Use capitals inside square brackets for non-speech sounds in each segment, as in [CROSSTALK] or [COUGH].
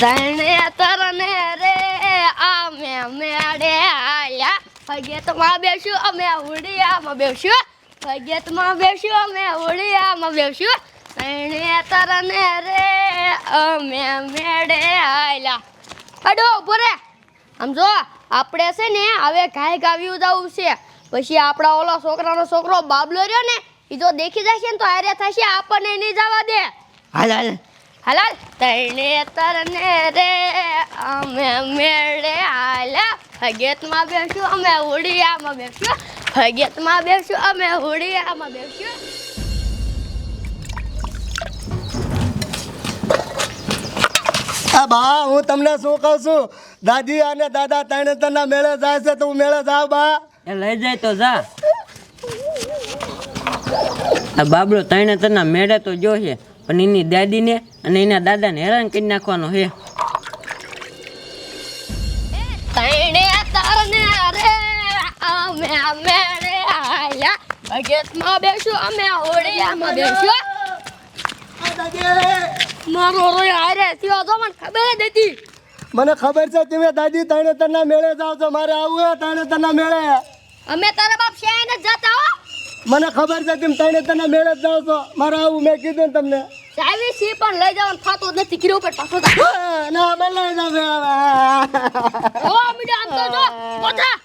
તને તરને રે, અમે મેડે આયા ફગેતમાં બેસ્યું, અમે ઉડિયામાં બેસ્યું. ફગેતમાં બેસ્યું, અમે ઉડિયામાં બેસ્યું. તને તરને રે, અમે મેડે આયા અડો ઊભો રે. આમ જો, આપણે છે ને હવે ગાય ગાવ્યું જવું છે. પછી આપણા ઓલો છોકરાનો છોકરો બાબલો રહ્યો ને એ જો દેખી જશે ને તો હારે થશે, આપણને નહીં જવા દે. હાલ હાલ. હલાલ. તને તરને રે અમે મેળે આલા. હગેતમાં બેસ્યું અમે ઉડિયામાં બેસ્યું. હગેતમાં બેસ્યું અમે હોડિયામાં બેસ્યું. આ બા હું તમને શું કહું છું? દાદી અને દાદા ત્રણે તને મેળે જાય છે તો હું મેળે જાવ બા? એ લઈ જાય તો જા. આ બાબલો તણે તને મેળે તો જોશે પણ એની દાદીને અને એના દાદાને હેરાન કરી નાખવાનો હે મને ખબર જ મને ખબર છે તમે દાદી ત્રણે તરના મેળે જાવ છો. મારે આવું હે તરના તના મેળે. અમે તારા બાપ શેને જતા હો? મને ખબર છે તમે તણે તરના મેળે જાવ છો. મારે આવું મેં કીધું તમને. ચાવી પણ લઈ જવાનું થાતો જ નથી. ગીરો પર પાછો જા. ના મને લઈ જાવ ઓ મીડિયા આમ તો જો પોતા.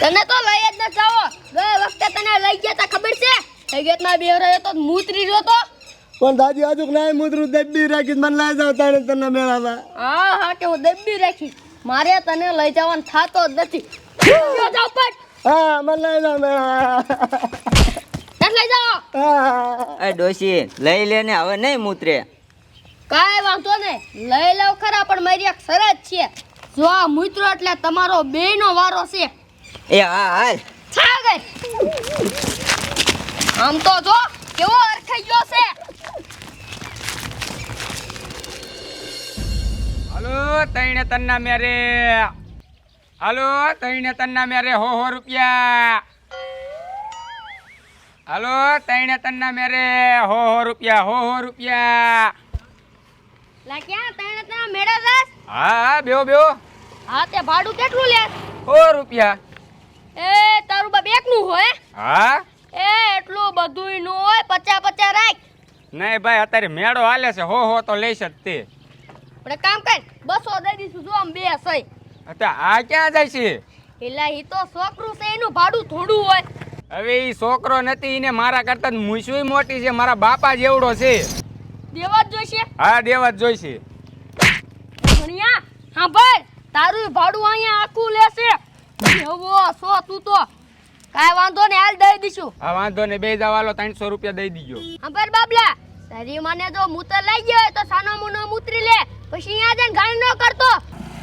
તને તો લઈ જ ન જાવો ગયે વખતે તને લઈ ગયા તા ખબર છે? ના બે રહ્યો તો મૂતરી રહ્યો તો પણ દાદી હજુ નાય મુદ્રું દબ્બી રાખી મને લઈ જાવ તને તને મેળાવા હા હા કે હું દબ્બી રાખી મારે તને લઈ જવાનું થાતો જ નથી. જો જાવ પટ. હા મને લઈ જાવ મેળા નથી લઈ જાઓ. એ ડોશી લઈ લે ને હવે નહીં મૂતરે. કાંઈ વાંધો ને લઈ લઉં ખરા પણ મારી એક શરત છે. જો આ મૂતરો એટલે તમારો બેયનો વારો છે. એ હા હાલ. છા ગઈ. આમ તો જો કેવો અરખાઈ ગયો છે. હાલો તૈણે તન્ના મેરે હાલો તૈણે તન્ના મેરે હો હો રૂપિયા. હાલો તૈણે તન્ના મેરે હો હો રૂપિયા હો હો રૂપિયા. લા ક્યાં તને ત્યાં મેળા જાસ હા હા બેઓ બેઓ હા તે ભાડું કેટલું લે? હો રૂપિયા. એ તારું બાપ એકનું હોય? હા? એ એટલું બધુંયનું હોય પચા પચા રાખ. નહીં ભાઈ અત્યારે મેળો હાલે છે. હો હો તો લઈશ જ તે. પણ કામ કર બસો દઈ દઈશું જો આમ બે સહી અચ્છા આ ક્યાં જાય છે? એલા ઈ તો છોકરું છે એનું ભાડું થોડું હોય. હવે એ છોકરો નથી એને મારા કરતા મૂછું મોટી છે મારા બાપા જેવડો છે. દેવા જ જોઈશે. હા દેવા જ જોઈશે. ભણિયા? હા ભાઈ તારું ભાડું અહીંયા આખું લેશે. એવો સો તું તો કાય વાંધો ને હાલ દઈ દીશું હા વાંધો ને બે જવાલો ત્રણસો રૂપિયા દઈ દીજો. હા ભાઈ બાબલા તારી મને જો મૂતર લઈ ગયો હોય તો સાનો મુનો મૂતરી લે પછી અહીંયા જઈને ગાડી ન કરતો.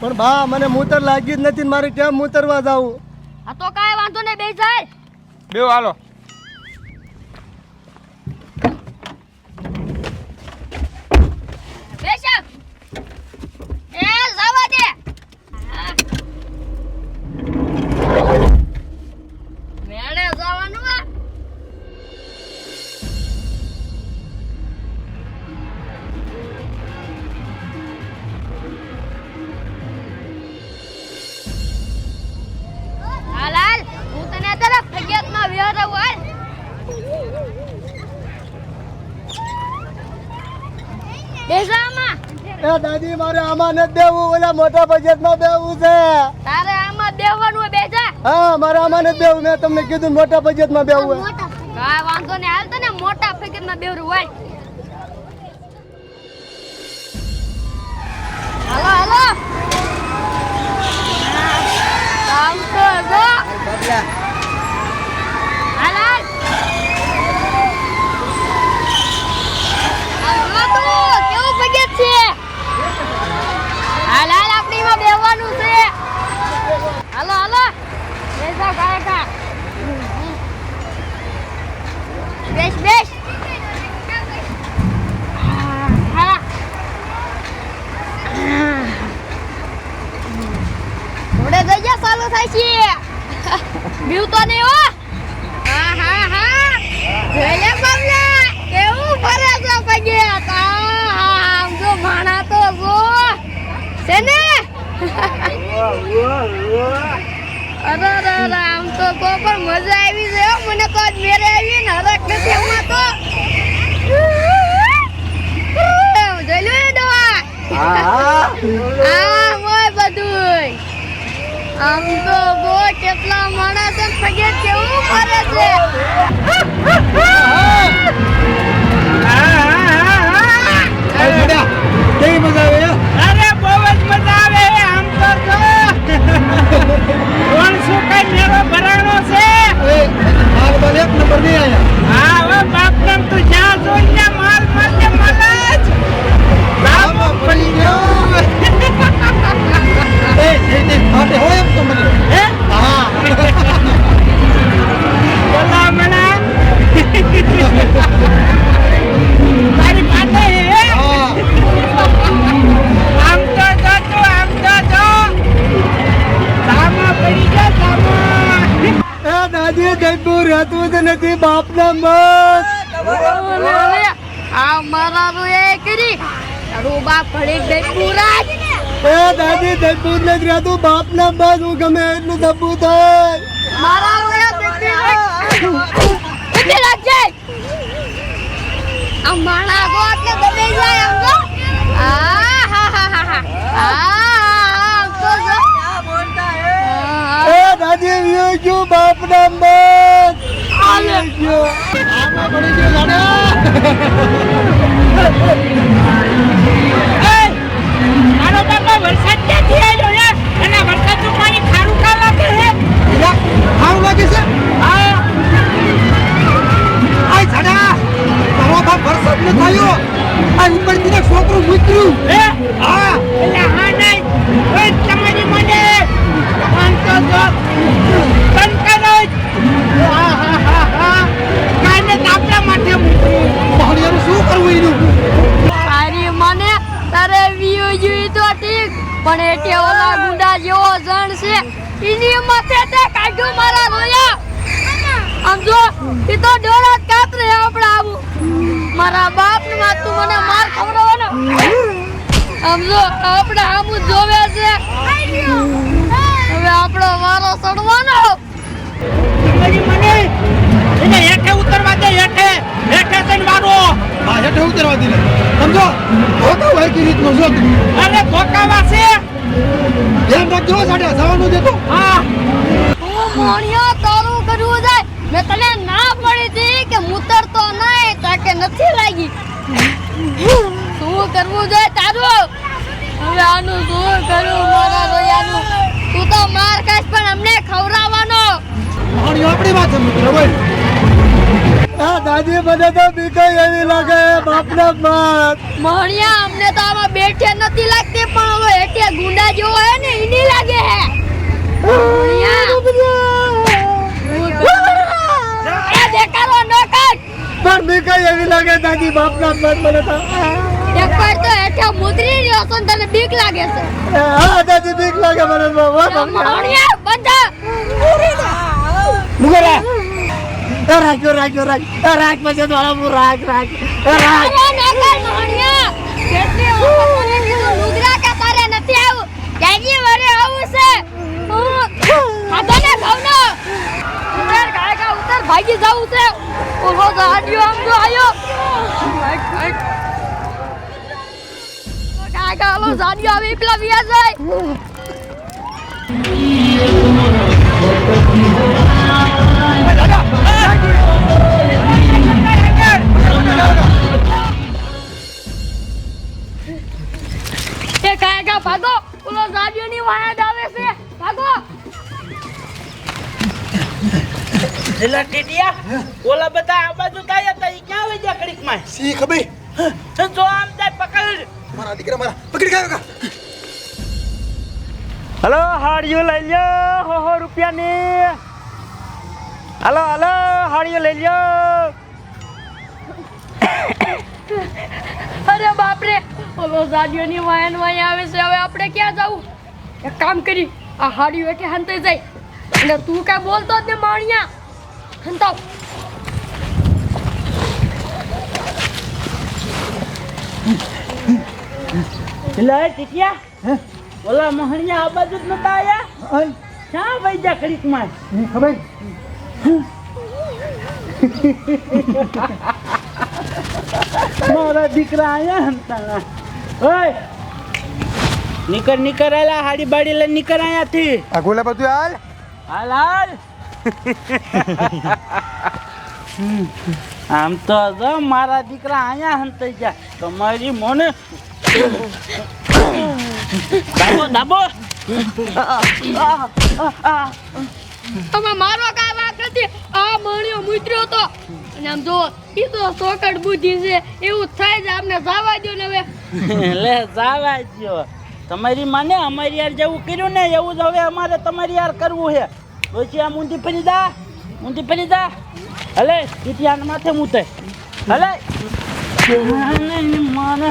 પણ બા મને મૂતર લાગ્યું જ નથી ને મારે કેમ મૂતરવા જાવું? આ તો કાય વાંધો નહીં બે જાય બેવ હાલો. એ દાદી મારે આમાં નથી દેવું ઓલા મોટા બજેટમાં દેવું છે. તારે આમાં દેવાનું હોય બેજા હા મારે આમાં નથી દેવું મેં તમને કીધું મોટા બજેટમાં દેવું છે હા વાંધો નહીં હાલ તને મોટા ફિગરમાં દેવરું હોય હાલો હાલો આમ તો જો હાલ હાલ આમ જો તું, કેવું ફિગર છે હાલ હાલ આપણે એમાં બેહવાનું છે હાલો હાલો બેસા ગાય કા બેસ બેસ હા થોડે ગઈ જા ચાલુ થાય છે. બીવ તો નહીં હો. હા હા હા. જોઈ બાબલા કેવું ફરે છે પગે. આમ જો માણા તો છે ને? અરે આમ તો કો પણ મજા આવી છે મને તો આજ મેરે આવી ને હરક નથી હમણાં તો. જોઈ લો દવા. આમ તો બો કેટલા માણસ પગે કેવું મારે છે? કેવી મજા આવે અરે બહુ જ મજા આવે આમ તો જો કોણ શું કઈ મેળો ભરાણો છે? માલ બાલ એક નંબર નહીં આયા. હા હવે બાપ તું જ્યાં જોઈ ત્યાં માલ માલ દાદી જયપુર રહેતું જ નથી બાપના મત. આ મારા એ કરી. બાપ ભણી ગઈ એ દાદી જયપુર ને રહેતું બાપના મત હું ગમે એટલું દબું થાય. મારા રો એ દીકરી રાખજે આ માણા ગો એટલે દબાઈ જાય આમ આ હા હા હા હા. આ આમ તો જો આ, એ દાદી વ્યુ બાપના મત આલે. ગયો આમાં પડી ગયો લાડા. મારો બાપા વરસાદ ક્યાંથી આવ્યો પણ ઓલા ગુંડા જેવો જણ છે. એની માથે તે કાઢ્યું મારા રોયા આમ જો એ તો ડોળા કાતરે આપણે આવું. મારા બાપ ને માં તું મને માર ખવડાવવાનો. આમ જો આપણે આમું જોવે છે. હવે આપણો વારો ચડવાનો તમારી મને? એને હેઠે ઉતરવા દે હેઠે. હેઠે થઈને મારો હા હેઠે ઉતરવા દે. સમજો? હોતો હોય કે રીતનો જો અરે ધોકાવા છે ધ્યાન રાખજો સાડા જવાનું દેતો હા. હું મોણિયો તારું કરવું જાય મેં તને ના પડી હતી કે મૂતર તો નહીં તો નથી લાગી. શું કરવું જોઈએ તારું? હવે આનું શું કરું મારા રોયાનું? તું તો માર ખાઈશ પણ અમને ખવડાવવાનો. પાણી આપણી વાત છે મિત્ર ભાઈ આ દાદી મને તો બીકાઈ એવી લાગે બાપના મત મોણિયા અમને તો આમાં બેઠે નથી લાગતી પણ હવે હેઠે ગુંડા જેવો હે ને એની લાગે હે. પણ બીકાઈ એવી લાગે દાદી બાપના મત મને તો. એકવાર તો હેઠે મુદ્રી રહ્યો છો ને તને બીક લાગે છે. હા દાદી બીક લાગે મને તો. વાહ. મોણિયા બંધા મુગરા. રાખ્યો રાખ્યો રાખ એ રાખ. પછી તો હું રાખ રાખ. રાખ. ભાગી જાવું છે. ઓલો ગાડીઓ આમ જો આયો. ગાયકા ઓલો ગાડીઓ આવી, પેલા વિયા જાય ઘડીકમાં સી ખબર જો આમ જાય પકડ મારા દીકરા મારા પકડી ગયો કા હલો હાડીઓ લઈ લ્યો હો હો રૂપિયાની હલો હલો હાડીઓ લઈ લ્યો અરે બાપરે ઓલો ગાડીઓ ની વાયન વાય આવે છે હવે આપણે ક્યાં જવું એક કામ કરી આ હાડીઓ એટલે હંતે જાય અને તું કાંઈ બોલતો જ ને માણિયા હંતાવ એલા ટીટિયા ઓલા મહણિયા આ બાજુ જ નતા આયા? અન ભાઈ જા ઘડીકમાં માં? ખબર? મારા દીકરા આયા હંતાણા ઓય. નીકળ નીકળ આલા હાડી બાડી લઈને નીકળ આયાથી. આ ગોલા બધું હાલ? હાલ હાલ. [LAUGHS] આમ તો જો મારા દીકરા અહીંયા હંતાઈ ગયા. તમારી મને દાબો દાબો. તમે મારો કાંઈ વાત નથી. આ મણિયો મૂતર્યો તો. અને આમ જો ઈ તો સોકડ બુદ્ધિ છે. એવું થાય છે. આપને જવા દો ને હવે. લે જાવા દો તમારી માને અમારી યાર જેવું કર્યું ને એવું જ હવે અમારે તમારી યાર કરવું છે. પછી આ ઊંધી ફરી જા ઊંધી ફરી જા હલે ઇતિહાસ માથે મૂતે. હલે માને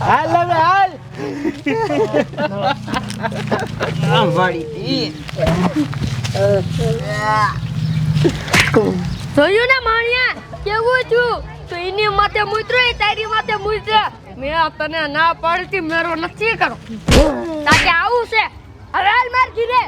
હાલ હવે હાલ. આમ વાળી જોયું ને માણિયા, કેવું છું? તો એની માથે મૂતરો, એ તારી માથે મૂતરો. મેં તને ના પાડતી, મેરો નથી કરો. તાકે આવું છે. હવે હાલ માર ઘીરે.